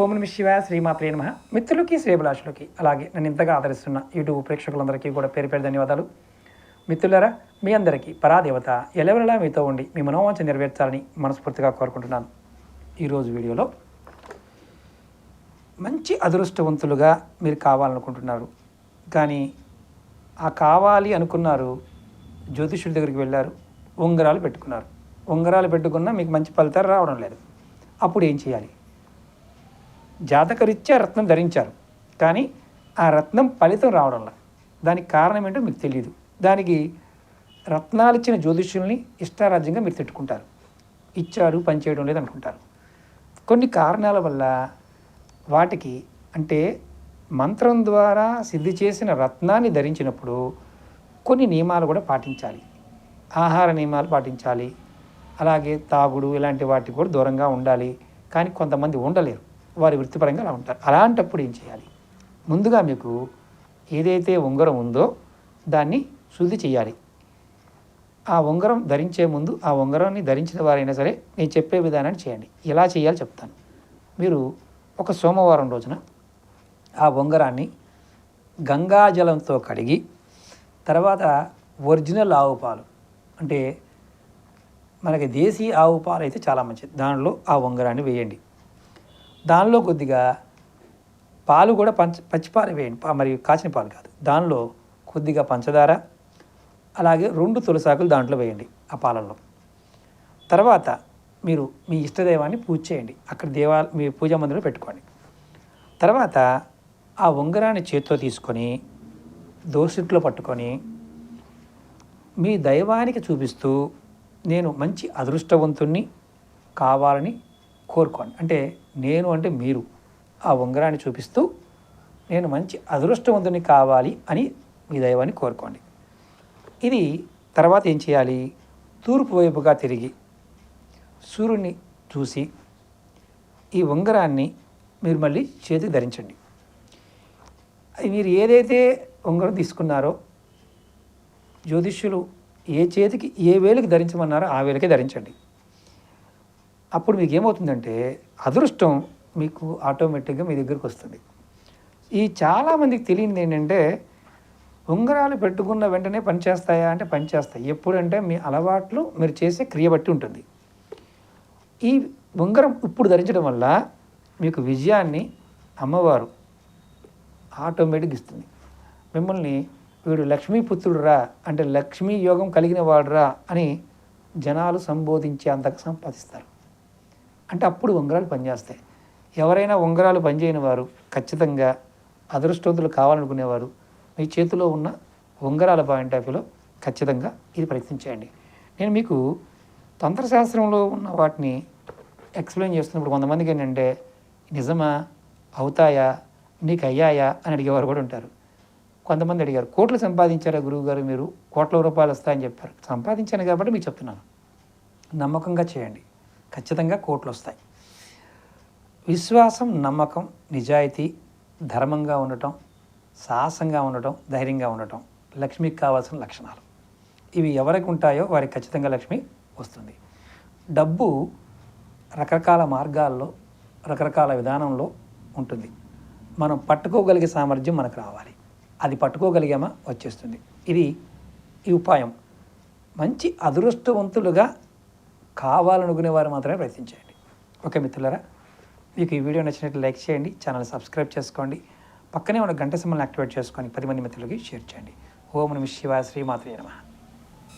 ఓం నమ శివాయ శ్రీమాత్రే నమ. మిత్రులకి శ్రీభిలాషులకి అలాగే నన్ను ఇంతగా ఆదరిస్తున్న యూట్యూబ్ ప్రేక్షకులందరికీ కూడా పేరు పేరు ధన్యవాదాలు. మిత్రులరా మీ అందరికీ పరాదేవత ఎలవెలలా మీతో ఉండి మీ మనోవాంఛ నెరవేర్చాలని మనస్ఫూర్తిగా కోరుకుంటున్నాను. ఈరోజు వీడియోలో మంచి అదృష్టవంతులుగా మీరు కావాలనుకుంటున్నారు. కానీ ఆ కావాలి అనుకున్నారు జ్యోతిష్యుడి దగ్గరికి వెళ్ళారు ఉంగరాలు పెట్టుకున్నారు. ఉంగరాలు పెట్టుకున్నా మీకు మంచి ఫలితాలు రావడం లేదు. అప్పుడు ఏం చేయాలి? జాతకరీత్యా రత్నం ధరించారు. కానీ ఆ రత్నం ఫలితం రావడం దానికి కారణం ఏంటో మీకు తెలియదు దానికి రత్నాలు ఇచ్చిన జ్యోతిష్యుల్ని ఇష్టారాజ్యంగా మీరు తిట్టుకుంటారు. ఇచ్చారు పనిచేయడం లేదు అనుకుంటారు. కొన్ని కారణాల వల్ల వాటికి అంటే మంత్రం ద్వారా సిద్ధి చేసిన రత్నాన్ని ధరించినప్పుడు కొన్ని నియమాలు కూడా పాటించాలి. ఆహార నియమాలు పాటించాలి. అలాగే తాగుడు ఇలాంటి వాటికి కూడా దూరంగా ఉండాలి. కానీ కొంతమంది ఉండలేరు. వారి వృత్తిపరంగా అలా ఉంటారు. అలాంటప్పుడు ఏం చేయాలి? ముందుగా మీకు ఏదైతే ఉంగరం ఉందో దాన్ని శుద్ధి చేయాలి. ఆ ఉంగరం ధరించే ముందు ఆ ఉంగరాన్ని ధరించిన వారైనా సరే నేను చెప్పే విధానాన్ని చేయండి. ఎలా చేయాలో చెప్తాను. మీరు ఒక సోమవారం రోజున ఆ ఉంగరాన్ని గంగాజలంతో కడిగి తర్వాత ఒరిజినల్ ఆవు పాలు అంటే మనకి దేశీ ఆవు పాలు అయితే చాలా మంచిది. దానిలో ఆ ఉంగరాన్ని వేయండి. దానిలో కొద్దిగా పాలు కూడా పంచ పచ్చిపాలు వేయండి. మరి కాచిన పాలు కాదు. దానిలో కొద్దిగా పంచదార అలాగే రెండు తులసాకులు దాంట్లో వేయండి ఆ పాలల్లో. తర్వాత మీరు మీ ఇష్టదైవాన్ని పూజ చేయండి. అక్కడ దేవా మీ పూజా మందిరంలో పెట్టుకోండి. తర్వాత ఆ ఉంగరాన్ని చేత్తో తీసుకొని దోసిట్లో పట్టుకొని మీ దైవానికి చూపిస్తూ నేను మంచి అదృష్టవంతుణ్ణి కావాలని కోరుకోండి. అంటే నేను అంటే మీరు. ఆ ఉంగరాన్ని చూపిస్తూ నేను మంచి అదృష్టవంతుని కావాలి అని మీ దైవాన్ని కోరుకోండి. ఇది తర్వాత ఏం చేయాలి? తూర్పు వైపుగా తిరిగి సూర్యుని చూసి ఈ ఉంగరాన్ని మీరు మళ్ళీ చేతికి ధరించండి. అది మీరు ఏదైతే ఉంగరం తీసుకున్నారో జ్యోతిష్యులు ఏ చేతికి ఏ వేలికి ధరించమన్నారో ఆ వేలకే ధరించండి. అప్పుడు మీకు ఏమవుతుందంటే అదృష్టం మీకు ఆటోమేటిక్గా మీ దగ్గరికి వస్తుంది. ఈ చాలామందికి తెలియనిది ఏంటంటే ఉంగరాలు పెట్టుకున్న వెంటనే పనిచేస్తాయా అంటే పనిచేస్తాయి ఎప్పుడంటే మీ అలవాట్లు మీరు చేసే క్రియ బట్టి ఉంటుంది. ఈ ఉంగరం ఇప్పుడు ధరించడం వల్ల మీకు విజయాన్ని అమ్మవారు ఆటోమేటిక్ ఇస్తుంది. మిమ్మల్ని వీడు లక్ష్మీపుత్రుడురా అంటే లక్ష్మీ యోగం కలిగిన వాడురా అని జనాలు సంబోధించే అంతకు సంపాదిస్తారు. అంటే అప్పుడు ఉంగరాలు పనిచేస్తాయి. ఎవరైనా ఉంగరాలు పనిచేయని వారు ఖచ్చితంగా అదృష్టవంతులు కావాలనుకునేవారు మీ చేతిలో ఉన్న ఉంగరాల పాయింట్ ఆఫ్ వ్యూలో ఖచ్చితంగా ఇది ప్రయత్నించేయండి నేను మీకు తంత్రశాస్త్రంలో ఉన్న వాటిని ఎక్స్ప్లెయిన్ చేస్తున్నప్పుడు కొంతమందికి ఏంటంటే నిజమా? అవుతాయా? నీకు అయ్యాయా? అని అడిగేవారు కూడా ఉంటారు. కొంతమంది అడిగారు కోట్లు సంపాదించారా గురువుగారు మీరు? కోట్ల రూపాయలు వస్తాయని చెప్పారు. సంపాదించాను కాబట్టి మీకు చెప్తున్నాను. నమ్మకంగా చేయండి. ఖచ్చితంగా కోట్లు వస్తాయి. విశ్వాసం నమ్మకం నిజాయితీ ధర్మంగా ఉండటం సాహసంగా ఉండటం ధైర్యంగా ఉండటం లక్ష్మికి కావాల్సిన లక్షణాలు. ఇవి ఎవరికి ఉంటాయో వారికి ఖచ్చితంగా లక్ష్మి వస్తుంది. డబ్బు రకరకాల మార్గాల్లో రకరకాల విధానంలో ఉంటుంది. మనం పట్టుకోగలిగే సామర్థ్యం మనకు రావాలి. అది పట్టుకోగలిగామా? వచ్చేస్తుంది. ఇది ఈ ఉపాయం. మంచి అదృష్టవంతులుగా కావాలనుకునే వారు మాత్రమే ప్రయత్నించండి ఓకే మిత్రులారా? మీకు ఈ వీడియో నచ్చినట్లు లైక్ చేయండి ఛానల్ సబ్స్క్రైబ్ చేసుకోండి పక్కనే ఉన్న గంట సింబల్ని యాక్టివేట్ చేసుకొని పది మంది మిత్రులకి షేర్ చేయండి. ఓం నమ శివ శ్రీమాత్రి నమ.